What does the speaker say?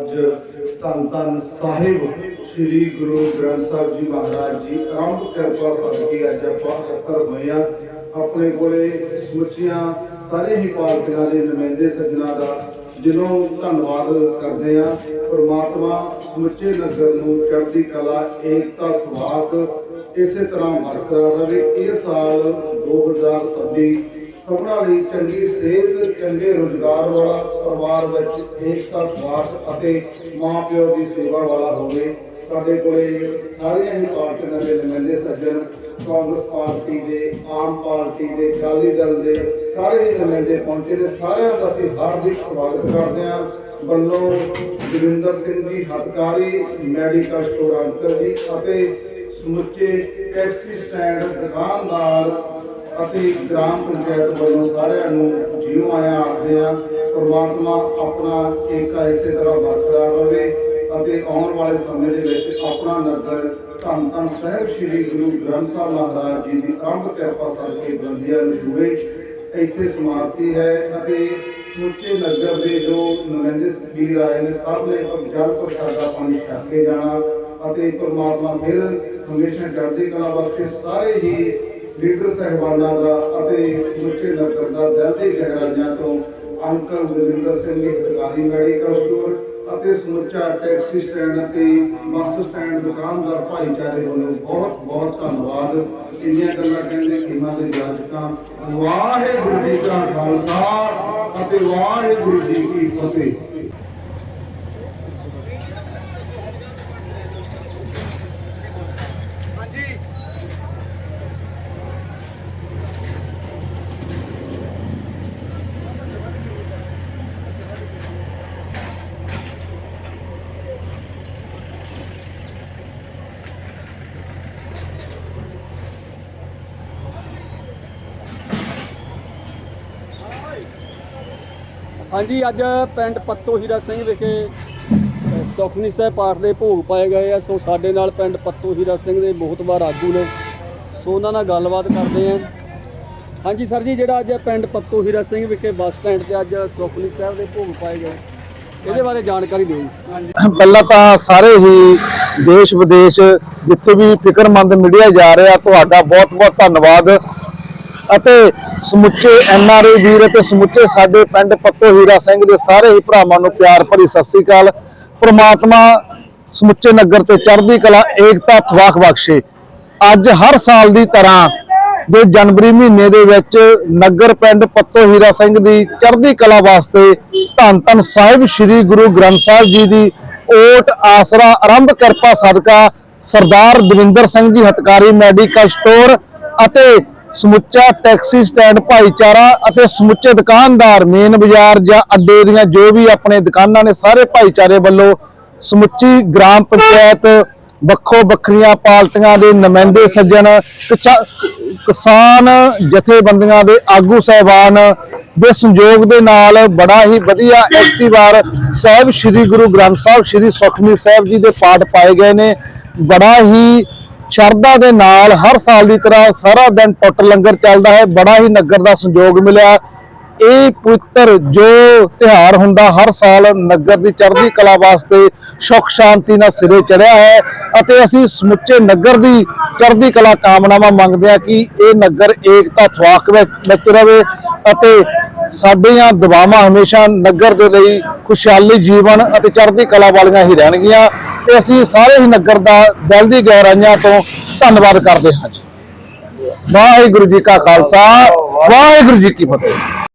ਅੱਜ ਧੰਨ ਧੰਨ ਸਾਹਿਬ ਸ੍ਰੀ ਗੁਰੂ ਗ੍ਰੰਥ ਸਾਹਿਬ ਜੀ ਮਹਾਰਾਜ ਜੀ ਆਰੰਭ ਕਿਰਪਾ ਸਦਕੇ ਅੱਜ ਆਪਾਂ ਇਕੱਤਰ ਹੋਏ ਆ ਆਪਣੇ ਕੋਲੇ ਸਮੁੱਚੀਆਂ ਸਾਰੇ ਹੀ ਪਾਰਟੀਆਂ ਦੇ ਨੁਮਾਇੰਦੇ ਸੱਜਣਾ ਦਾ ਦਿਲੋਂ ਧੰਨਵਾਦ ਕਰਦੇ ਆ ਪ੍ਰਮਾਤਮਾ ਸਮੁੱਚੇ ਨਗਰ ਨੂੰ ਚੜ੍ਹਦੀ ਕਲਾ, ਏਕਤਾ ਖਵਾਕ ਇਸੇ ਤਰ੍ਹਾਂ ਬਰਕਰਾਰ ਰਹੇ। ਇਹ ਸਾਲ 2026 ਸਭਨਾਂ ਲਈ ਚੰਗੀ ਸਿਹਤ, ਚੰਗੇ ਰੋਜ਼ਗਾਰ ਵਾਲਾ ਪਰਿਵਾਰ ਵਿੱਚ ਏਕਤਾ ਖਵਾਕ ਅਤੇ ਮਾਂ ਪਿਓ ਦੀ ਸੇਵਾ ਵਾਲਾ ਹੋਵੇ। ਸਾਡੇ ਕੋਲੇ ਸਾਰੀਆਂ ਹੀ ਪਾਰਟੀਆਂ ਦੇ ਨੁਮਾਇੰਦੇ ਸੱਜਣ, ਕਾਂਗਰਸ ਪਾਰਟੀ ਦੇ, ਆਮ ਪਾਰਟੀ ਦੇ, ਅਕਾਲੀ ਦਲ ਦੇ, ਸਾਰੇ ਹੀ ਨੁਮਾਇੰਦੇ ਪਹੁੰਚੇ ਨੇ। ਸਾਰਿਆਂ ਦਾ ਅਸੀਂ ਹਾਰਦਿਕ ਸਵਾਗਤ ਕਰਦੇ ਹਾਂ। ਵੱਲੋਂ ਜਗਿੰਦਰ ਸਿੰਘ ਜੀ, ਹਤਕਾਰੀ ਮੈਡੀਕਲ ਸਟੋਰ ਅੰਤਰ ਜੀ ਅਤੇ ਸਮੁੱਚੇ ਟੈਕਸੀ ਸਟੈਂਡ ਦੁਕਾਨਦਾਰ ਅਤੇ ਗ੍ਰਾਮ ਪੰਚਾਇਤ ਵੱਲੋਂ ਸਾਰਿਆਂ ਨੂੰ ਜਿਉ ਆਇਆ ਆਖਦੇ ਆ ਪ੍ਰਮਾਤਮਾ ਆਪਣਾ ਏਕਾ ਇਸੇ ਤਰ੍ਹਾਂ ਬਰਕਰਾਰ ਰਹੇ ਅਤੇ ਆਉਣ ਵਾਲੇ ਸਮੇਂ ਦੇ ਵਿੱਚ ਆਪਣਾ ਨਗਰ ਧੰਨ ਧੰਨ ਸਾਹਿਬ ਸ੍ਰੀ ਗੁਰੂ ਗ੍ਰੰਥ ਸਾਹਿਬ ਮਹਾਰਾਜ ਜੀ ਦੀ ਆਰੰਭ ਕਿਰਪਾ ਕਰਕੇ ਬੰਦਿਆਂ ਨੂੰ ਜੁੜੇ। ਇੱਥੇ ਸਮਾਪਤੀ ਹੈ ਅਤੇ ਸਮੁੱਚੇ ਨਗਰ ਦੇ ਜੋ ਨੁਮਾਇੰਦੇ ਵੀਰ ਆਏ ਨੇ, ਸਭ ਨੇ ਜਲ ਪ੍ਰਸ਼ਾਦਾ ਪਾਣੀ ਛਕ ਕੇ ਜਾਣਾ ਅਤੇ ਪਰਮਾਤਮਾ ਫਿਰ ਹਮੇਸ਼ਾ ਚੜ੍ਹਦੀ ਕਲਾ ਬਖਸ਼ੇ ਸਾਰੇ ਹੀ ਲੀਡਰ ਸਹਿਬਾਨਾਂ ਦਾ ਅਤੇ ਸਮੁੱਚੇ ਨਗਰ ਦਾ ਦਿਲ ਦੀ ਗਹਿਰਾਈਆਂ ਤੋਂ uncle Balwinder Singh ji medical store ਅਤੇ ਸਮੁੱਚਾ ਟੈਕਸੀ ਸਟੈਂਡ ਅਤੇ ਬੱਸ ਸਟੈਂਡ ਦੁਕਾਨਦਾਰ ਭਾਈਚਾਰੇ ਵੱਲੋਂ ਬਹੁਤ ਬਹੁਤ ਧੰਨਵਾਦ। ਇੰਨੀਆਂ ਗੱਲਾਂ ਕਹਿੰਦੇ ਖਿਮਾ ਦੇ ਜਾਜਕਾਂ, ਵਾਹਿਗੁਰੂ ਜੀ ਕਾ ਖਾਲਸਾ ਅਤੇ ਵਾਹਿਗੁਰੂ ਜੀ ਕੀ ਫਤਿਹ। ਹਾਂਜੀ, ਅੱਜ ਪਿੰਡ ਪੱਤੋ ਹੀਰਾ ਸਿੰਘ ਵਿਖੇ ਸੁਖਨੀ ਸਾਹਿਬ ਪਾਠ ਦੇ ਭੋਗ ਪਾਏ ਗਏ ਆ। ਸੋ ਸਾਡੇ ਨਾਲ ਪਿੰਡ ਪੱਤੋ ਹੀਰਾ ਸਿੰਘ ਦੇ ਬਹੁਤ ਵਾਰ ਆਗੂ ਨੇ। ਸੋ ਉਹਨਾਂ ਨਾਲ ਗੱਲਬਾਤ ਕਰਦੇ ਆ। ਹਾਂਜੀ ਸਰ ਜੀ, ਜਿਹੜਾ ਅੱਜ ਪਿੰਡ ਪੱਤੋ ਹੀਰਾ ਸਿੰਘ ਵਿਖੇ ਬੱਸ ਸਟੈਂਡ ਤੇ ਅੱਜ ਸੁਖਨੀ ਸਾਹਿਬ ਦੇ ਭੋਗ ਪਾਏ ਗਏ। ਇਹਦੇ ਬਾਰੇ ਜਾਣਕਾਰੀ ਦਿਓ ਜੀ। ਪਹਿਲਾਂ ਤਾਂ ਸਾਰੇ ਹੀ ਦੇਸ਼ ਵਿਦੇਸ਼ ਜਿੱਥੇ ਵੀ ਫਿਕਰਮੰਦ ਮੀਡੀਆ ਜਾ ਰਿਹਾ, ਤੁਹਾਡਾ ਬਹੁਤ ਬਹੁਤ ਧੰਨਵਾਦ। ਅਤੇ ਸਮੁੱਚੇ ਐਨਆਰਆਈ ਵੀਰ ਅਤੇ ਸਮੁੱਚੇ ਸਾਡੇ ਪਿੰਡ ਪੱਤੋ ਹੀਰਾ ਸਿੰਘ ਦੇ ਸਾਰੇ ਹੀ ਭਰਾਵਾਂ ਨੂੰ ਪਿਆਰ ਭਰੀ ਸਤਿ ਸ੍ਰੀ ਅਕਾਲ। ਪ੍ਰਮਾਤਮਾ ਸਮੁੱਚੇ ਨਗਰ ਤੇ ਚੜ੍ਹਦੀ ਕਲਾ, ਏਕਤਾ ਥਵਾਕ ਬਖਸ਼ੇ। ਅੱਜ ਹਰ ਸਾਲ ਦੀ ਤਰ੍ਹਾਂ ਦੇ ਜਨਵਰੀ ਮਹੀਨੇ ਦੇ ਵਿੱਚ ਨਗਰ ਪਿੰਡ ਪੱਤੋ ਹੀਰਾ ਸਿੰਘ ਦੀ ਚੜ੍ਹਦੀ ਕਲਾ ਵਾਸਤੇ ਧੰਨ ਧੰਨ ਸਾਹਿਬ ਸ੍ਰੀ ਗੁਰੂ ਗ੍ਰੰਥ ਸਾਹਿਬ ਜੀ ਦੀ ਓਟ ਆਸਰਾ ਆਰੰਭ ਕਿਰਪਾ ਸਦਕਾ ਸਰਦਾਰ ਦਵਿੰਦਰ ਸਿੰਘ ਜੀ ਹਤਕਾਰੀ ਮੈਡੀਕਲ ਸਟੋਰ ਅਤੇ ਸਮੁੱਚਾ ਟੈਕਸੀ ਸਟੈਂਡ, ਭਾਈਚਾਰਾ ਅਤੇ ਸਮੁੱਚੇ ਦੁਕਾਨਦਾਰ, ਮੇਨ ਬਾਜ਼ਾਰ ਜਾਂ ਅੱਡੇ ਦੀਆਂ ਜੋ ਵੀ ਆਪਣੇ ਦੁਕਾਨਾਂ ਨੇ ਸਾਰੇ ਭਾਈਚਾਰੇ ਵੱਲੋਂ ਸਮੁੱਚੀ ਗ੍ਰਾਮ ਪੰਚਾਇਤ ਵੱਖੋ ਵੱਖਰੀਆਂ ਪਾਰਟੀਆਂ ਦੇ ਨੁਮਾਇੰਦੇ ਸੱਜਣ ਕਿਚਾ- ਕਿਸਾਨ ਜਥੇਬੰਦੀਆਂ ਦੇ ਆਗੂ ਸਹਿਬਾਨ ਦੇ ਸੰਯੋਗ ਦੇ ਨਾਲ ਬੜਾ ਹੀ ਵਧੀਆ ਐਕਟਿਵਾਰ ਸਾਹਿਬ ਸ੍ਰੀ ਗੁਰੂ ਗ੍ਰੰਥ ਸਾਹਿਬ, ਸ੍ਰੀ ਸੁਖਮਨੀ ਸਾਹਿਬ ਜੀ ਦੇ ਪਾਠ ਪਾਏ ਗਏ ਨੇ। ਬੜਾ ਹੀ ਸ਼ਰਧਾ ਦੇ ਨਾਲ ਹਰ ਸਾਲ ਦੀ ਤਰ੍ਹਾਂ ਸਾਰਾ ਦਿਨ ਟੁੱਟ ਲੰਗਰ ਚੱਲਦਾ ਹੈ, ਬੜਾ ਹੀ ਨਗਰ ਦਾ ਸੰਯੋਗ ਮਿਲਿਆ। ਇਹ ਪਵਿੱਤਰ ਜੋ ਤਿਹਾਰ ਹੁੰਦਾ, ਹਰ ਸਾਲ ਨਗਰ ਦੀ ਚੜ੍ਹਦੀ ਕਲਾ ਵਾਸਤੇ ਸੁਖ ਸ਼ਾਂਤੀ ਨਾਲ ਸਿਰੇ ਚੜਿਆ ਹੈ ਅਤੇ ਅਸੀਂ ਸਮੁੱਚੇ ਨਗਰ ਦੀ ਚੜ੍ਹਦੀ ਕਲਾ ਕਾਮਨਾਵਾਂ ਮੰਗਦੇ ਹਾਂ ਕਿ ਇਹ ਨਗਰ ਏਕਤਾ ਥਵਾਕ ਵਿੱਚ ਵਿੱਚ ਰਵੇ ਅਤੇ ਸਾਡੀਆਂ ਦੁਆਵਾਂ ਹਮੇਸ਼ਾ ਨਗਰ ਦੇ ਲਈ ਖੁਸ਼ਹਾਲੀ ਜੀਵਨ ਅਤੇ ਚੜ੍ਹਦੀ ਕਲਾ ਵਾਲੀਆਂ ਹੀ ਰਹਿਣਗੀਆਂ। ਤੇ ਅਸੀਂ ਸਾਰੇ ਹੀ ਨਗਰ ਦਾ ਦਿਲ ਦੀ ਗਹਿਰਾਈਆਂ ਤੋਂ ਧੰਨਵਾਦ ਕਰਦੇ ਹਾਂ ਜੀ। ਵਾਹਿਗੁਰੂ ਜੀ ਕਾ ਖਾਲਸਾ, ਵਾਹਿਗੁਰੂ ਜੀ ਕੀ ਫਤਿਹ।